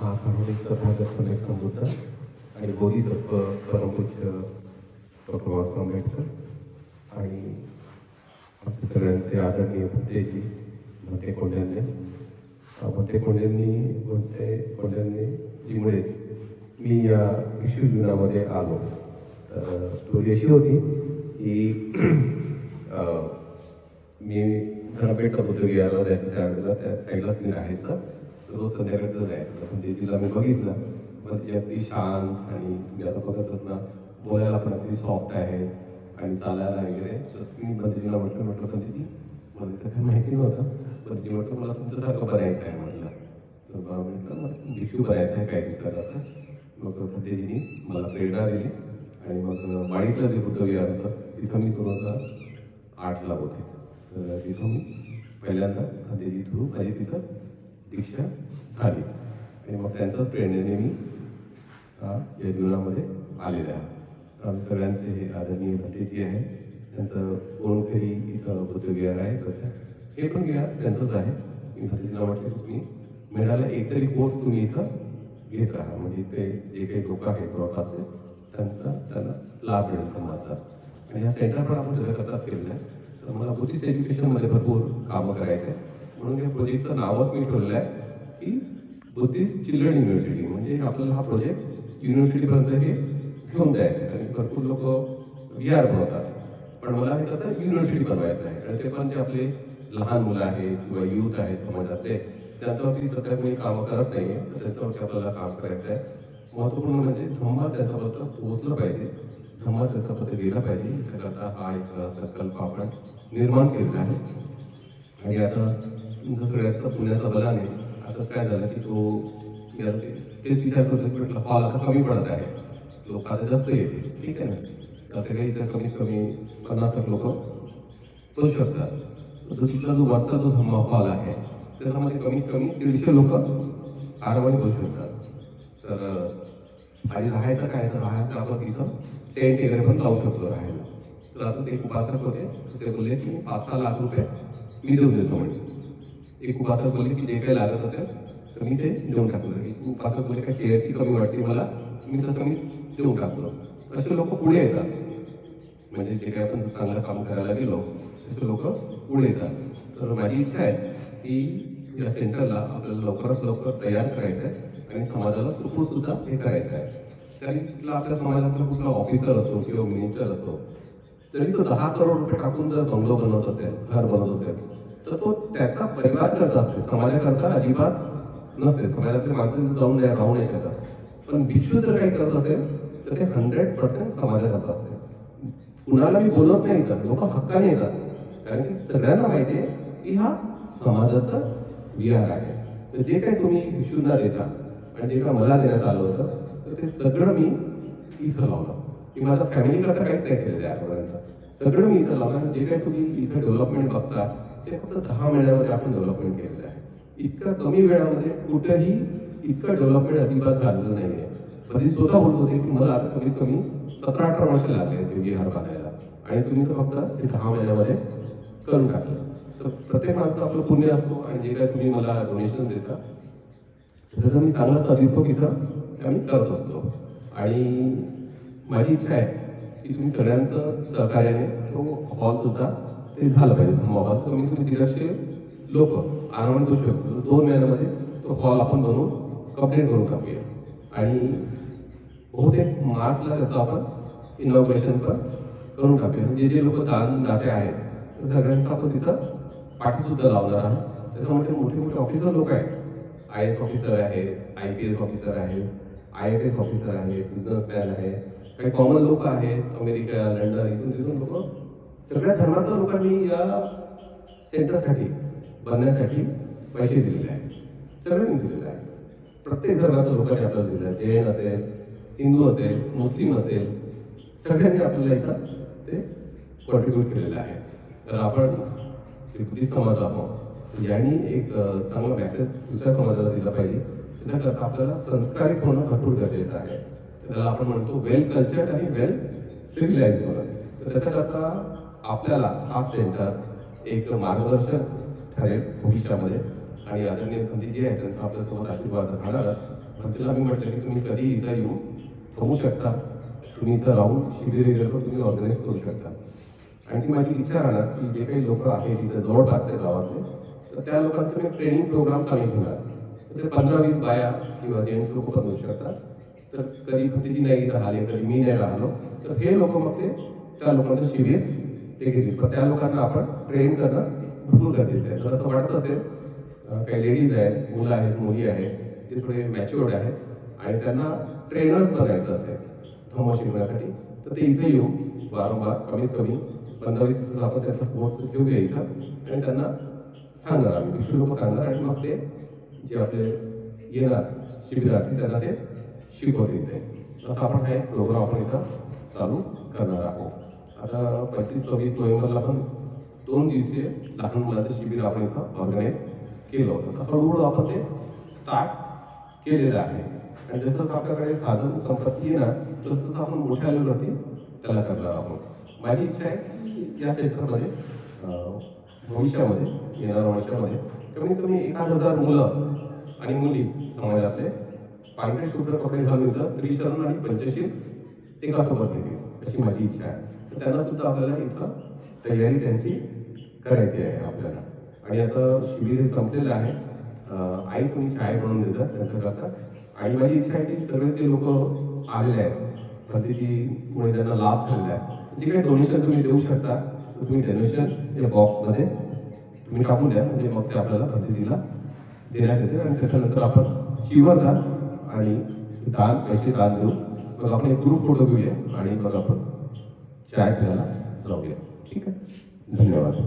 हा कारुणिक तथागतपणे समृद्ध आणि बोधिसत्व परमपूज्य डॉक्टर बाबासाहेब आंबेडकर आणि आपल्या सगळ्यांचे आदरणीय भंतेजी भंते कोंढ्यांनी. भंते कोंढ्यांनी भंते कोंढ्यांनीमुळेच मी या विश्व जीवनामध्ये आलो. तर स्टोरी अशी होती की मी धनापेठचा बुद्ध यायला जायचं त्यावेळेला त्या साईडलाच मी राहायचं. रोज संध्याकाळचं जायचं. म्हणजे तिला मी बघितलं. मग ती अगदी शांत आणि तुम्ही आता बघतच ना बोलायला पण अगदी सॉफ्ट आहे आणि चालायला वगैरे. तर मी बंदीजीला म्हटलं म्हटलं बंदीजी मला तर काही माहिती नव्हतं. बंदीजी म्हटलं मला तुमच्यासारखं बनायचं आहे म्हटलं. तर मला म्हटलं मला भिक्षू बनायचं आहे काही दिवसात आता मग बंदीजीनी मला प्रेरणा दिली आणि मग वाडीतलं जे होतं विहार होतं तिथं मी दोन हजार आठला होते. तर तिथं मी पहिल्यांदा खांदेजी थ्रू माझी तिथं दीक्षा झाली. आणि मग त्यांच्याच प्रेरणेने मी या जीवनामध्ये आलेले आहे. तर आम्ही सगळ्यांचे हे आदरणीय भतीजी आहे त्यांचं कोणतरी इथं बुद्धविहार आहे सध्या. हे पण विहार त्यांचंच आहे. मी भतीजीला म्हटलं तुम्ही मिळाला एकतरी कोर्स तुम्ही इथं घेत राहा. म्हणजे ते जे काही लोक आहेत जवळपासचे त्यांचा त्यांना लाभ मिळेल समाजाचा आणि ह्या सेंटर पण आपण जगातच केलेलं आहे. तर मला बुद्धिस्ट एज्युकेशनमध्ये भरपूर कामं करायचं आहे म्हणून या प्रोजेक्टचं नावच मी ठेवलेलं आहे की बुद्धिस्ट चिल्ड्रन युनिव्हर्सिटी. म्हणजे आपल्याला हा प्रोजेक्ट युनिव्हर्सिटीपर्यंत हे घेऊन जायचं आहे आणि भरपूर लोक व्ही आर बनवतात. पण मला हे कसं युनिव्हर्सिटी बनवायचं आहे? आणि ते पण जे आपले लहान मुलं आहेत किंवा युथ आहे समाजातले त्यांच्यावरती सध्या कोणी कामं करत नाही आहे तर त्याच्यावरती आपल्याला काम करायचं आहे महत्त्वपूर्ण म्हणजे धम्मा त्याच्याबद्दल पोहोचलं पाहिजे. धम्मा त्याच्याबद्दल गेला पाहिजे. याच्याकरता हा एक संकल्प आपण निर्माण केलेला आहे. आणि आता तुमचं सगळ्याचा पुण्याचा बलाने आता काय झालं की तो तेच विचार करतो की म्हटलं हॉल आता कमी पडत आहे. लोक आता जास्त येते ठीक आहे ना? आता काही इथं कमीत कमी पन्नास लाख लोक करू शकतात. तर तिथला जो वरचा जो धम्मा हॉल आहे त्याच्यामध्ये कमीत कमी दीडशे लोक आरामाने करू शकतात. तर आणि राहायचं काय? तर राहायचं आपण तिथं टेंट वगैरे पण लावू शकतो राहायला. तर आता ते एक उपासक होते. ते बोलले की पाच सहा लाख रुपये मी देऊन देतो म्हणजे एक उपासक बोलले की जे काही लागत असेल तर मी ते देऊन टाकलं. एक उपासक बोलले का चेअरची कमी वाटते मला मी तसं मी देऊन टाकलो असे लोक पुढे येतात. म्हणजे जे काही आपण चांगलं काम करायला गेलो तसे लोक पुढे येतात. तर माझी इच्छा आहे की या सेंटरला आपल्याला लवकरात लवकर तयार करायचं आहे आणि समाजाला सुखू सुद्धा हे करायचं आहे. तरी तिथला आपल्या समाजातला कुठला ऑफिसर असो किंवा मिनिस्टर असो तरी तो दहा करोड रुपये टाकून जर बंगलो बनवत असेल घर बनवत असेल तर तो त्याचा परिवार करत असते. समाजाकरता अजिबात नसते. समाजातले माणसं जाऊन राहू नाही शकत. पण भिक्षू जर काही करत असेल तर ते हंड्रेड पर्सेंट समाजाकरता असते. कुणाला मी बोलत नाही तर लोक हक्काने येतात कारण की सगळ्यांना माहिती आहे की हा समाजाचा विहार आहे. तर जे काही तुम्ही भिक्षूंना देता आणि जे काही मला देण्यात आलं होतं तर ते सगळं मी इथं लावलं. की माझा फॅमिली करता काहीच नाही केलेलं आहे आतापर्यंत सगळं मी इथं लावलं आणि जे काही तुम्ही इथं डेव्हलपमेंट बघता ते फक्त दहा महिन्यामध्ये आपण डेव्हलपमेंट केलेलं आहे. इतक्या कमी वेळामध्ये कुठेही इतकं डेव्हलपमेंट अजिबात झालेलं नाही आहे कधी स्वतः होत होते की मला आता कमीत कमी सतरा अठरा वर्ष लागले ते विहार बांधायला. आणि तुम्ही तर फक्त ते दहा महिन्यामध्ये करून टाकलं. तर प्रत्येक माणसं आपलं पुण्य असतो आणि जे काय तुम्ही मला डोनेशन देता त्याचा मी चांगला सदुपयोग इथं आम्ही करत असतो. आणि माझी इच्छा आहे की तुम्ही सगळ्यांचं सहकार्याने तो हॉल सुद्धा ते झालं पाहिजे. हॉल कमीत कमी दीडशे लोक आरामात बसू शकतो. दोन महिन्यामध्ये तो हॉल आपण बनवून कंप्लीट करून टाकूया. आणि बहुतेक मार्चला त्याचं आपण इनॉग्रेशन पण करून टाकूया. जे जे लोक दान दाते आहेत त्या सगळ्यांचं आपण तिथं पाठीसुद्धा लावणार आहोत. त्याच्यामध्ये मोठे मोठे ऑफिसर लोक आहेत. आय एस ऑफिसर आहेत आय पी एस ऑफिसर आहेत आय एफ एस ऑफिसर आहेत बिझनेसमॅन आहे काही कॉमन लोक आहेत अमेरिका लंडन इथून तिथून लोक सगळ्या धर्मातल्या लोकांनी या सेंटरसाठी बनण्यासाठी पैसे दिलेले आहेत. सगळ्यांनी दिलेले आहे प्रत्येक धर्मातल्या लोकांनी आपल्याला दिलेलं आहे जैन असेल हिंदू असेल मुस्लिम असेल सगळ्यांनी आपल्याला इथं ते कॉन्ट्रीब्यूट केलेलं आहे. तर आपण बुद्धिस्ट समाज आहोत. यांनी एक चांगला मेसेज दुसऱ्या समाजाला दिला पाहिजे त्याच्याकरता आपल्याला संस्कारित होणं भरपूर गरजेचं आहे. त्याला आपण म्हणतो वेल कल्चर्ड आणि वेल सिव्हिलाइज होणं. तर त्याच्याकरता आपल्याला हा सेंटर एक मार्गदर्शक ठरेल भविष्यामध्ये. आणि आदरणीय पंडित जे आहेत त्यांचा आपल्यासोबत आशीर्वाद राहणार. तिला मी म्हटलं की तुम्ही कधी इथं येऊन थांबू शकता. तुम्ही इथं राहून शिबिर वगैरे तुम्ही ऑर्गनाईज करू शकता. आणि ती माझी इच्छा राहणार की जे काही लोक आहेत तिथं जवळपासच्या गावातले तर त्या लोकांचे मी ट्रेनिंग प्रोग्राम्स आम्ही घेणार तर पंधरा वीस बाया किंवा जेंट्स लोक पण होऊ शकतात. तर कधी भतीजी नाही राहिले कधी मी नाही राहिलो तर हे लोक मग ते त्या लोकांचं शिबिर ते घेतील. पण त्या लोकांना आपण ट्रेन करणं भरपूर गरजेचं आहे. जर असं वाटत असेल काही लेडीज आहेत मुलं आहेत मुली आहेत ते थोडे मॅच्युअर्ड आहेत आणि त्यांना ट्रेनर्स बघायचं असेल थर्मो शिकण्यासाठी तर ते इथे येऊ वारंवार कमीत कमी पंधरा वीस दिवसात आपण त्यांचा कोर्स घेऊया इथं आणि त्यांना सांगणार आम्ही. भिक्षू लोक सांगणार आणि मग ते जे आपले येणार शिबिरार्थी त्यांना ते शिकवतील ते असं आपण हा एक प्रोग्राम आपण इथं चालू करणार आहोत. आता पंचवीस सव्वीस नोव्हेंबरला पण दोन दिवसीय लहान मुलाचं शिबिर आपण इथं ऑर्गनाईज केलं होतं. तर हळूहळू आपण ते स्टार्ट केलेलं आहे. आणि जसं आपल्याकडे साधन संपत्ती येणार तसं तसं आपण मोठ्या लेवलवरती त्याला करणार आहोत. माझी इच्छा आहे की या सेक्टरमध्ये भविष्यामध्ये येणाऱ्या वर्षामध्ये कमीत कमी एक आठ हजार मुलं आणि मुली समाजातले पांढरे शुभ्र कपडे घालून इथं त्रिशरण आणि पंचशील एकासोबत येतील अशी माझी इच्छा आहे. त्यांना सुद्धा आपल्याला इथं तयारी त्यांची करायची आहे. आपल्याला. आणि आता शिबिर संपलेलं आहे. आई तुम्ही छाया बनवून देतात त्यांच्याकरता आणि माझी इच्छा आहे की सगळे ते लोक आलेले आहेत. भरतीमुळे त्यांना लाभ झालेला आहे. जे काही डोनेशन तुम्ही देऊ शकता तर तुम्ही डोनेशन या बॉक्समध्ये तुम्ही टाकून द्या. म्हणजे मग ते आपल्याला पद्धतीला देण्यात येते आणि त्याच्यानंतर आपण चिवर दान आणि दान पैसे दान देऊ मग आपण एक ग्रुप फोटो घेऊया. आणि मग आपण चाय प्यायला जाऊया ठीक आहे. धन्यवाद.